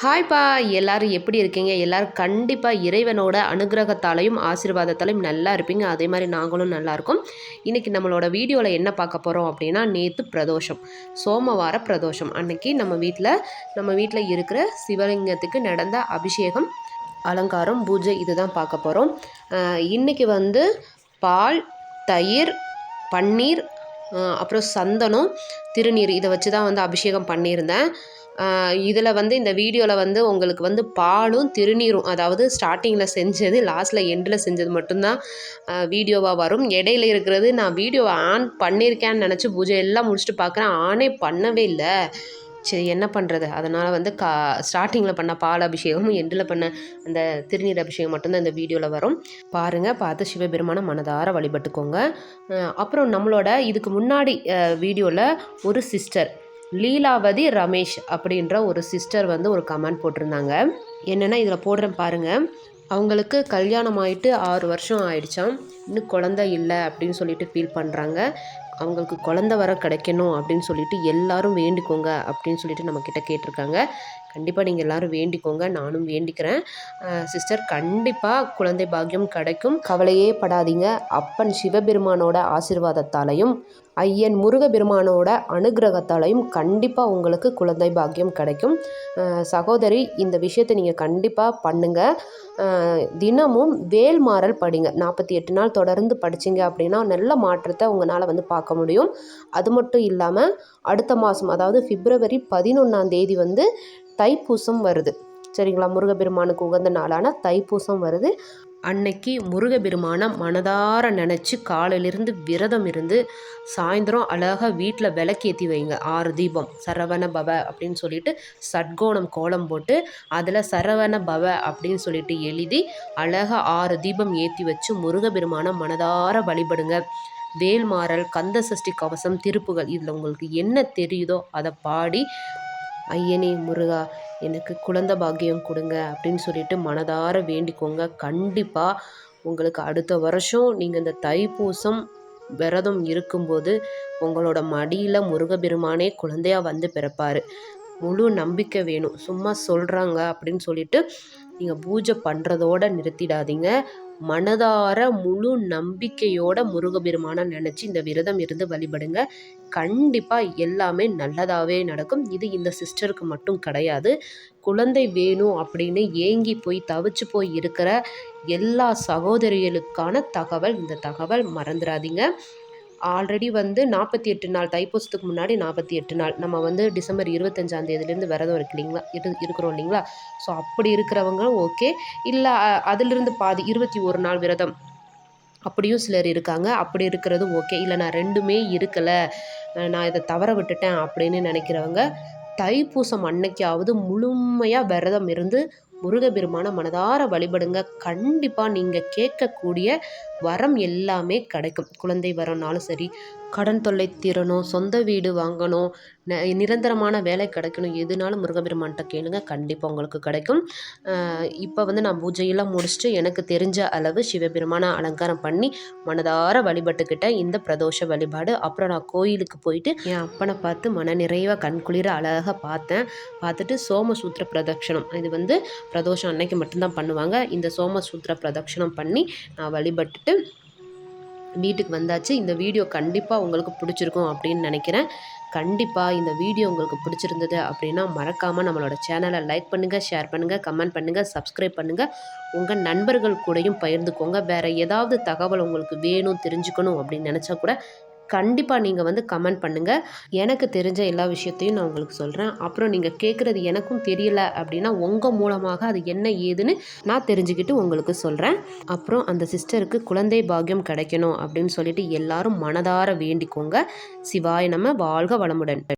ஹாய்ப்பா. எல்லாரும் எப்படி இருக்கீங்க? எல்லாரும் கண்டிப்பாக இறைவனோட அனுகிரகத்தாலையும் ஆசீர்வாதத்தாலையும் நல்லா இருப்பீங்க. அதே மாதிரி நாங்களும் நல்லாயிருக்கும் இன்றைக்கி நம்மளோட வீடியோவில் என்ன பார்க்க போகிறோம் அப்படின்னா நேற்று பிரதோஷம். சோமவார பிரதோஷம். அன்னைக்கு நம்ம வீட்டில் நம்ம வீட்டில் இருக்கிற சிவலிங்கத்துக்கு நடந்த அபிஷேகம் அலங்காரம் பூஜை இதுதான் பார்க்க போகிறோம் இன்றைக்கி வந்து பால் தயிர் பன்னீர் அப்புறம் சந்தனம் திருநீர் இதை வச்சு தான் வந்து அபிஷேகம் பண்ணியிருந்தேன். இதில் வந்து இந்த வீடியோவில் வந்து உங்களுக்கு வந்து பாலும் திருநீரும் அதாவது ஸ்டார்டிங்கில் செஞ்சது லாஸ்ட்டில் எண்டில் செஞ்சது மட்டும்தான் வீடியோவாக வரும். இடையில இருக்கிறது நான் வீடியோவை ஆன் பண்ணியிருக்கேன்னு நினச்சி பூஜை எல்லாம் முடிச்சுட்டு பார்க்குறேன். ஆனே பண்ணவே இல்லை. சரி என்ன பண்ணுறது அதனால் வந்து கா ஸ்டார்டிங்கில் பண்ண பால் அபிஷேகமும் எண்டில் பண்ண அந்த திருநீர் அபிஷேகம் மட்டும்தான் இந்த வீடியோவில் வரும். பாருங்கள் பார்த்து சிவபெருமான மனதார வழிபட்டுக்கோங்க. அப்புறம் நம்மளோட இதுக்கு முன்னாடி வீடியோவில் ஒரு சிஸ்டர் லீலாவதி ரமேஷ் அப்படின்ற ஒரு சிஸ்டர் வந்து ஒரு கமெண்ட் போட்டிருந்தாங்க. என்னென்னா இதில் போடுறேன் பாருங்கள் அவங்களுக்கு கல்யாணம் ஆயிட்டு ஆறு வருஷம் ஆயிடுச்சாம். இன்னும் குழந்தை இல்லை அப்படின்னு சொல்லிட்டு ஃபீல் பண்ணுறாங்க அவங்களுக்கு குழந்த வர கிடைக்கணும் அப்படின்னு சொல்லிட்டு எல்லாரும் வேண்டிக்கோங்க அப்படின்னு சொல்லிட்டு நம்மக்கிட்ட கேட்டிருக்காங்க. கண்டிப்பாக நீங்கள் எல்லாரும் வேண்டிக்கோங்க. நானும் வேண்டிக்கிறேன். சிஸ்டர் கண்டிப்பாக குழந்தை பாக்கியம் கிடைக்கும். கவலையே படாதீங்க. அப்பன் சிவபெருமானோட ஆசீர்வாதத்தாலையும் ஐயன் முருகபெருமானோட அனுகிரகத்தாலையும் கண்டிப்பாக உங்களுக்கு குழந்தை பாக்கியம் கிடைக்கும். சகோதரி இந்த விஷயத்தை நீங்கள் கண்டிப்பாக பண்ணுங்கள் தினமும் வேல் மாறல் படிங்க. நாற்பத்தி எட்டு நாள் தொடர்ந்து படிச்சீங்க அப்படின்னா நல்ல மாற்றத்தை உங்களால் வந்து பார்க்க முடியும். அது மட்டும் இல்லாமல் அடுத்த மாதம் அதாவது பிப்ரவரி பதினொன்றாம் தேதி வந்து தைப்பூசம் வருது. சரிங்களா? முருகப்பெருமானுக்கு உகந்த நாளான தைப்பூசம் வருது. அன்னைக்கு முருகப்பெருமான மனதார நினச்சி காலையிலிருந்து விரதம் இருந்து சாயந்தரம் அழகாக வீட்டில் விளக்கேற்றி வைங்க. ஆறு தீபம். சரவண பவ அப்படின்னு சொல்லிட்டு சட்கோணம் கோலம் போட்டு அதில் சரவண பவ அப்படின்னு சொல்லிட்டு எழுதி அழகாக ஆறு தீபம் ஏற்றி வச்சு முருகப்பெருமான மனதார வழிபடுங்க. வேல்மாறல் கந்த சஷ்டி கவசம் திருப்புகள் இதில் உங்களுக்கு என்ன தெரியுதோ அதை பாடி ஐயனே முருகா எனக்கு குழந்த பாக்கியம் கொடுங்க அப்படின்னு சொல்லிட்டு மனதார வேண்டிக்கோங்க. கண்டிப்பாக உங்களுக்கு அடுத்த வருஷம் நீங்கள் இந்த தைப்பூசம் விரதம் இருக்கும்போது உங்களோட மடியில் முருகபெருமானே குழந்தையாக வந்து பிறப்பார். முழு நம்பிக்கை வேணும். சும்மா சொல்கிறாங்க அப்படின்னு சொல்லிட்டு நீங்கள் பூஜை பண்ணுறதோட நிறுத்திடாதீங்க. மனதார முழு நம்பிக்கையோட முருகப்பெருமானை நினச்சி இந்த விரதம் இருந்து வழிபடுங்க. கண்டிப்பாக எல்லாமே நல்லதாகவே நடக்கும். இது இந்த சிஸ்டருக்கு மட்டும் கிடையாது. குழந்தை வேணும் அப்படின்னு ஏங்கி போய் தவிச்சு போய் இருக்கிற எல்லா சகோதரிகளுக்கான தகவல் இந்த தகவல் மறந்துடாதீங்க ஆல்ரெடி வந்து நாற்பத்தி எட்டு நாள் தைப்பூசத்துக்கு முன்னாடி நாற்பத்தி எட்டு நாள். நம்ம வந்து டிசம்பர் இருபத்தஞ்சாம் தேதியிலேருந்து விரதம் இருக்கு இல்லைங்களா? இரு இருக்கிறோம் இல்லைங்களா? ஸோ அப்படி இருக்கிறவங்க ஓகே இல்லை அதிலிருந்து பாதி இருபத்தி ஒரு நாள் விரதம். அப்படியும் சிலர் இருக்காங்க. அப்படி இருக்கிறது ஓகே இல்லை நான் ரெண்டுமே இருக்கலை. நான் இதை தவற விட்டுட்டேன் அப்படின்னு நினைக்கிறவங்க தைப்பூசம் அன்னைக்காவது முழுமையாக விரதம் இருந்து முருகபெருமான மனதார வழிபடுங்க. கண்டிப்பாக நீங்கள் கேட்கக்கூடிய வரம் எல்லாமே கிடைக்கும். குழந்தை வரனாலும் சரி கடன் தொல்லை தீரணும் சொந்த வீடு வாங்கணும் ந நிரந்தரமான வேலை கிடைக்கணும். எதுனாலும் முருகபெருமான்கிட்ட கேளுங்க கண்டிப்பாக உங்களுக்கு கிடைக்கும். இப்போ வந்து நான் பூஜையெல்லாம் முடிச்சுட்டு எனக்கு தெரிஞ்ச அளவு சிவபெருமானை அலங்காரம் பண்ணி மனதார வழிபட்டுக்கிட்டேன் இந்த பிரதோஷ வழிபாடு. அப்புறம் நான் கோயிலுக்கு போயிட்டு என் அப்பனை பார்த்து மன நிறைவாக கண்குளிர அழகாக பார்த்தேன். பார்த்துட்டு சோமசூத்திர பிரதட்சணம். இது வந்து பிரதோஷம் அன்னைக்கு மட்டும்தான் பண்ணுவாங்க. இந்த சோமசூத்திர பிரதட்சணம் பண்ணி நான் வழிபட்டு வழிபட்டுட்டு வீட்டுக்கு வந்தாச்சு. இந்த வீடியோ கண்டிப்பாக உங்களுக்கு பிடிச்சிருக்கும் அப்படின்னு நினைக்கிறேன். கண்டிப்பாக இந்த வீடியோ உங்களுக்கு பிடிச்சிருந்தது அப்படின்னா மறக்காமல் நம்மளோட சேனலை லைக் பண்ணுங்கள் ஷேர் பண்ணுங்கள் கமெண்ட் பண்ணுங்கள் சப்ஸ்கிரைப் பண்ணுங்கள் உங்கள் நண்பர்கள் கூடயும் பகிர்ந்துக்கோங்க. வேறு ஏதாவது தகவல் உங்களுக்கு வேணும் தெரிஞ்சுக்கணும் அப்படின்னு நினச்சா கூட கண்டிப்பாக நீங்கள் வந்து கமெண்ட் பண்ணுங்கள் எனக்கு தெரிஞ்ச எல்லா விஷயத்தையும் நான் உங்களுக்கு சொல்கிறேன் அப்புறம் நீங்கள் கேட்குறது எனக்கும் தெரியல அப்படின்னா உங்கள் மூலமாக அது என்ன ஏதுன்னு நான் தெரிஞ்சுக்கிட்டு உங்களுக்கு சொல்கிறேன் அப்புறம் அந்த சிஸ்டருக்கு குழந்தை பாக்கியம் கிடைக்கணும் அப்படின்னு சொல்லிட்டு எல்லாரும் மனதார வேண்டிக்கோங்க. சிவாய் நம்ம வாழ்க வளமுடன்.